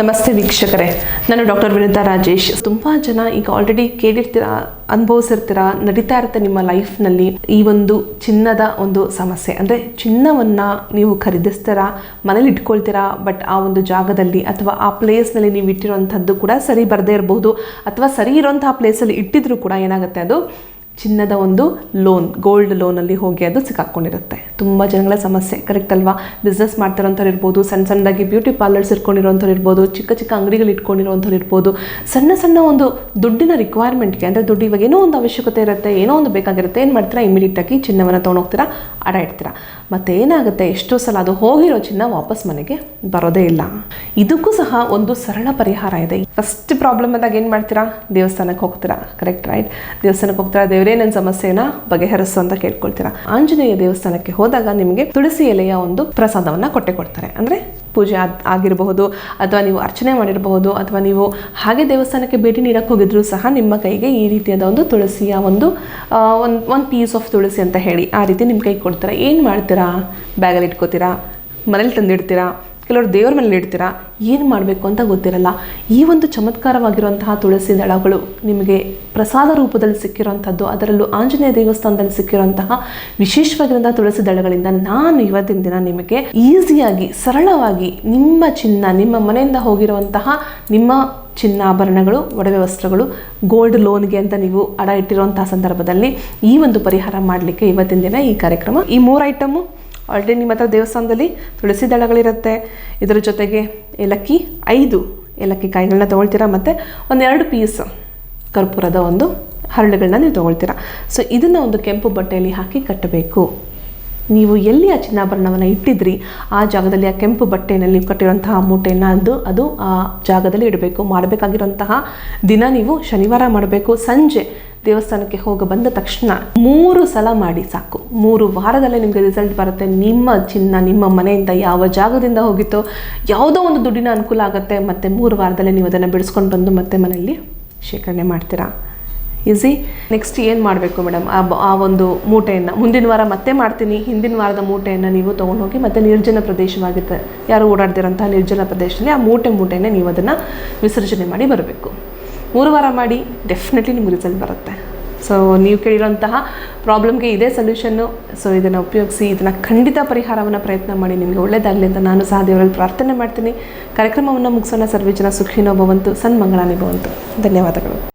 ನಮಸ್ತೆ ವೀಕ್ಷಕರೇ. ನಾನು ಡಾಕ್ಟರ್ ವಿನಿತಾ ರಾಜೇಶ್. ತುಂಬ ಜನ ಈಗ ಆಲ್ರೆಡಿ ಕೇಳಿರ್ತೀರ, ಅನುಭವಿಸಿರ್ತೀರ, ನಡೀತಾ ಇರುತ್ತೆ ನಿಮ್ಮ ಲೈಫ್ನಲ್ಲಿ ಈ ಒಂದು ಚಿನ್ನದ ಒಂದು ಸಮಸ್ಯೆ. ಅಂದರೆ ಚಿನ್ನವನ್ನು ನೀವು ಖರೀದಿಸ್ತೀರಾ, ಮನೇಲಿ ಇಟ್ಕೊಳ್ತೀರಾ ಬಟ್ ಆ ಒಂದು ಜಾಗದಲ್ಲಿ ಅಥವಾ ಆ ಪ್ಲೇಸ್ನಲ್ಲಿ ನೀವು ಇಟ್ಟಿರುವಂಥದ್ದು ಕೂಡ ಸರಿ ಬರದೇ ಇರಬಹುದು ಅಥವಾ ಸರಿ ಇರುವಂತಹ ಪ್ಲೇಸಲ್ಲಿ ಇಟ್ಟಿದ್ರು ಕೂಡ ಏನಾಗುತ್ತೆ ಅದು ಚಿನ್ನದ ಒಂದು ಲೋನ್ ಗೋಲ್ಡ್ ಲೋನಲ್ಲಿ ಹೋಗಿ ಅದು ಸಿಕ್ಕಾಕ್ಕೊಂಡಿರುತ್ತೆ ತುಂಬ ಜನಗಳ ಸಮಸ್ಯೆ ಕರೆಕ್ಟ್ ಅಲ್ವಾ? ಬಿಸ್ನೆಸ್ ಮಾಡ್ತಿರೋಂಥವ್ರು ಇರ್ಬೋದು, ಸಣ್ಣ ಸಣ್ಣದಾಗಿ ಬ್ಯೂಟಿ ಪಾರ್ಲರ್ಸ್ ಇಟ್ಕೊಂಡಿರೋಂಥವ್ರು ಇರ್ಬೋದು, ಚಿಕ್ಕ ಚಿಕ್ಕ ಅಂಗಡಿಗಳು ಇಟ್ಕೊಂಡಿರೋಂಥವ್ರು ಇರ್ಬೋದು, ಸಣ್ಣ ಸಣ್ಣ ಒಂದು ದುಡ್ಡಿನ ರಿಕ್ವೈರ್ಮೆಂಟ್ಗೆ ಅಂದರೆ ದುಡ್ಡು ಇವಾಗ ಏನೋ ಒಂದು ಅವಶ್ಯಕತೆ ಇರುತ್ತೆ, ಏನೋ ಒಂದು ಬೇಕಾಗಿರುತ್ತೆ, ಏನು ಮಾಡ್ತೀರಾ? ಇಮಿಡಿಯೇಟಾಗಿ ಚಿನ್ನವನ್ನು ತೊಗೊಂಡೋಗ್ತೀರಾ? ಅಡ ಇಡ್ತೀರ. ಮತ್ತು ಏನಾಗುತ್ತೆ? ಎಷ್ಟೋ ಸಲ ಅದು ಹೋಗಿರೋ ಚಿನ್ನ ವಾಪಸ್ ಮನೆಗೆ ಬರೋದೇ ಇಲ್ಲ. ಇದಕ್ಕೂ ಸಹ ಒಂದು ಸರಳ ಪರಿಹಾರ ಇದೆ. ಫಸ್ಟ್ ಪ್ರಾಬ್ಲಮ್ ಆದಾಗ ಏನು ಮಾಡ್ತೀರಾ? ದೇವಸ್ಥಾನಕ್ಕೆ ಹೋಗ್ತೀರಾ. ಕರೆಕ್ಟ್ ರೈಟ್ ದೇವಸ್ಥಾನಕ್ಕೆ ಹೋಗ್ತೀರಾ? ದೇವರೇ ನನ್ನ ಸಮಸ್ಯೆನ ಬಗೆಹರಿಸು ಅಂತ ಕೇಳ್ಕೊಳ್ತೀರಾ. ಆಂಜನೇಯ ದೇವಸ್ಥಾನಕ್ಕೆ ಹೋದಾಗ ನಿಮಗೆ ತುಳಸಿ ಎಲೆಯ ಒಂದು ಪ್ರಸಾದವನ್ನು ಕೊಟ್ಟೆ ಕೊಡ್ತಾರೆ. ಅಂದರೆ ಪೂಜೆ ಆಗಿರಬಹುದು ಅಥವಾ ನೀವು ಅರ್ಚನೆ ಮಾಡಿರಬಹುದು ಅಥವಾ ನೀವು ಹಾಗೆ ದೇವಸ್ಥಾನಕ್ಕೆ ಭೇಟಿ ನೀಡಕ್ಕೆ ಹೋಗಿದ್ರು ಸಹ ನಿಮ್ಮ ಕೈಗೆ ಈ ರೀತಿಯಾದ ಒಂದು ತುಳಸಿಯ ಒಂದು ಒಂದು ಒಂದು ಪೀಸ್ ಆಫ್ ತುಳಸಿ ಅಂತ ಹೇಳಿ ಆ ರೀತಿ ನಿಮ್ಮ ಕೈಗೆ ಕೊಡ್ತಾರೆ. ಏನು ಮಾಡ್ತೀರಾ? ಬ್ಯಾಗಲ್ಲಿ ಇಟ್ಕೋತೀರಾ? ಮನೇಲಿ ತಂದಿಡ್ತೀರಾ? ಕೆಲವರು ದೇವರ ಮೇಲೆ ಇಡ್ತೀರಾ? ಏನು ಮಾಡಬೇಕು ಅಂತ ಗೊತ್ತಿರಲ್ಲ. ಈ ಒಂದು ಚಮತ್ಕಾರವಾಗಿರುವಂತಹ ತುಳಸಿ ದಳಗಳು ನಿಮಗೆ ಪ್ರಸಾದ ರೂಪದಲ್ಲಿ ಸಿಕ್ಕಿರುವಂಥದ್ದು, ಅದರಲ್ಲೂ ಆಂಜನೇಯ ದೇವಸ್ಥಾನದಲ್ಲಿ ಸಿಕ್ಕಿರುವಂತಹ ವಿಶೇಷವಾಗಿರುವಂತಹ ತುಳಸಿ ದಳಗಳಿಂದ ನಾನು ಇವತ್ತಿನ ದಿನ ನಿಮಗೆ ಈಸಿಯಾಗಿ, ಸರಳವಾಗಿ ನಿಮ್ಮ ಚಿನ್ನ, ನಿಮ್ಮ ಮನೆಯಿಂದ ಹೋಗಿರುವಂತಹ ನಿಮ್ಮ ಚಿನ್ನಾಭರಣಗಳು, ಒಡವೆ ವಸ್ತ್ರಗಳು ಗೋಲ್ಡ್ ಲೋನ್ಗೆ ಅಂತ ನೀವು ಅಡ ಇಟ್ಟಿರುವಂತಹ ಸಂದರ್ಭದಲ್ಲಿ ಈ ಒಂದು ಪರಿಹಾರ ಮಾಡಲಿಕ್ಕೆ ಇವತ್ತಿನ ದಿನ ಈ ಕಾರ್ಯಕ್ರಮ, ಈ ಮೂರು ಐಟಮು ಆಲ್ರೆಡಿ ನಿಮ್ಮ ಹತ್ರ ದೇವಸ್ಥಾನದಲ್ಲಿ ತುಳಸಿ ದಳಗಳಿರುತ್ತೆ. ಇದರ ಜೊತೆಗೆ ಏಲಕ್ಕಿ ಐದು ಏಲಕ್ಕಿ ಕಾಯಿಗಳನ್ನ ತೊಗೊಳ್ತೀರಾ? ಮತ್ತು ಒಂದೆರಡು ಪೀಸ್ ಕರ್ಪೂರದ ಒಂದು ಹರಳುಗಳನ್ನ ನೀವು ತೊಗೊಳ್ತೀರಾ. ಸೊ ಇದನ್ನು ಒಂದು ಕೆಂಪು ಬಟ್ಟೆಯಲ್ಲಿ ಹಾಕಿ ಕಟ್ಟಬೇಕು. ನೀವು ಎಲ್ಲಿ ಆ ಚಿನ್ನಾಭರಣವನ್ನು ಇಟ್ಟಿದ್ರಿ, ಆ ಜಾಗದಲ್ಲಿ ಆ ಕೆಂಪು ಬಟ್ಟೆಯಲ್ಲಿ ನೀವು ಕಟ್ಟಿರುವಂತಹ ಮೂಟೆಯನ್ನು ಅದು ಅದು ಆ ಜಾಗದಲ್ಲಿ ಇಡಬೇಕು. ಮಾಡಬೇಕಾಗಿರುವಂತಹ ದಿನ ನೀವು ಶನಿವಾರ ಮಾಡಬೇಕು. ಸಂಜೆ ದೇವಸ್ಥಾನಕ್ಕೆ ಹೋಗಿ ಬಂದ ತಕ್ಷಣ ಮೂರು ಸಲ ಮಾಡಿ ಸಾಕು. ಮೂರು ವಾರದಲ್ಲೇ ನಿಮಗೆ ರಿಸಲ್ಟ್ ಬರುತ್ತೆ. ನಿಮ್ಮ ಚಿನ್ನ, ನಿಮ್ಮ ಮನೆಯಿಂದ ಯಾವ ಜಾಗದಿಂದ ಹೋಗಿತ್ತೋ ಯಾವುದೋ ಒಂದು ದುಡ್ಡಿನ ಅನುಕೂಲ ಆಗುತ್ತೆ. ಮತ್ತು ಮೂರು ವಾರದಲ್ಲೇ ನೀವು ಅದನ್ನು ಬಿಡಿಸ್ಕೊಂಡು ಬಂದು ಮತ್ತೆ ಮನೆಯಲ್ಲಿ ಶೇಖರಣೆ ಮಾಡ್ತೀರಾ? ಈಸಿ ನೆಕ್ಸ್ಟ್ ಏನು ಮಾಡಬೇಕು ಮೇಡಮ್ ಆ ಆ ಒಂದು ಮೂಟೆಯನ್ನು. ಮುಂದಿನ ವಾರ ಮತ್ತೆ ಮಾಡ್ತೀನಿ. ಹಿಂದಿನ ವಾರದ ಮೂಟೆಯನ್ನು ನೀವು ತೊಗೊಂಡೋಗಿ ಮತ್ತೆ ನಿರ್ಜನ ಪ್ರದೇಶವಾಗಿರುತ್ತೆ ಯಾರು ಓಡಾಡ್ತಿರೋಂಥ ನಿರ್ಜನ ಪ್ರದೇಶದಲ್ಲಿ ಆ ಮೂಟೆ, ಮೂಟೆಯನ್ನು ನೀವು ಅದನ್ನು ವಿಸರ್ಜನೆ ಮಾಡಿ ಬರಬೇಕು. ಮೂರು ವಾರ ಮಾಡಿ ಡೆಫಿನೆಟ್ಲಿ ನಿಮ್ಗೆ ರಿಸಲ್ಟ್ ಬರುತ್ತೆ. ಸೊ ನೀವು ಕೇಳಿರೋಂತಹ ಪ್ರಾಬ್ಲಮ್ಗೆ ಇದೇ ಸೊಲ್ಯೂಷನ್ನು ಸೊ ಇದನ್ನು ಉಪಯೋಗಿಸಿ, ಇದನ್ನು ಖಂಡಿತ ಪರಿಹಾರವನ್ನು ಪ್ರಯತ್ನ ಮಾಡಿ, ನಿಮಗೆ ಒಳ್ಳೆಯದಾಗಲಿ ಅಂತ ನಾನು ಸಹ ದೇವರಲ್ಲಿ ಪ್ರಾರ್ಥನೆ ಮಾಡ್ತೀನಿ. ಕಾರ್ಯಕ್ರಮವನ್ನು ಮುಗಿಸೋಣ. ಸರ್ವೇಜನ ಸುಖಿನೋ ಭವಂತು. ಸನ್ಮಂಗಳಾನಿ ಭವಂತು. ಧನ್ಯವಾದಗಳು.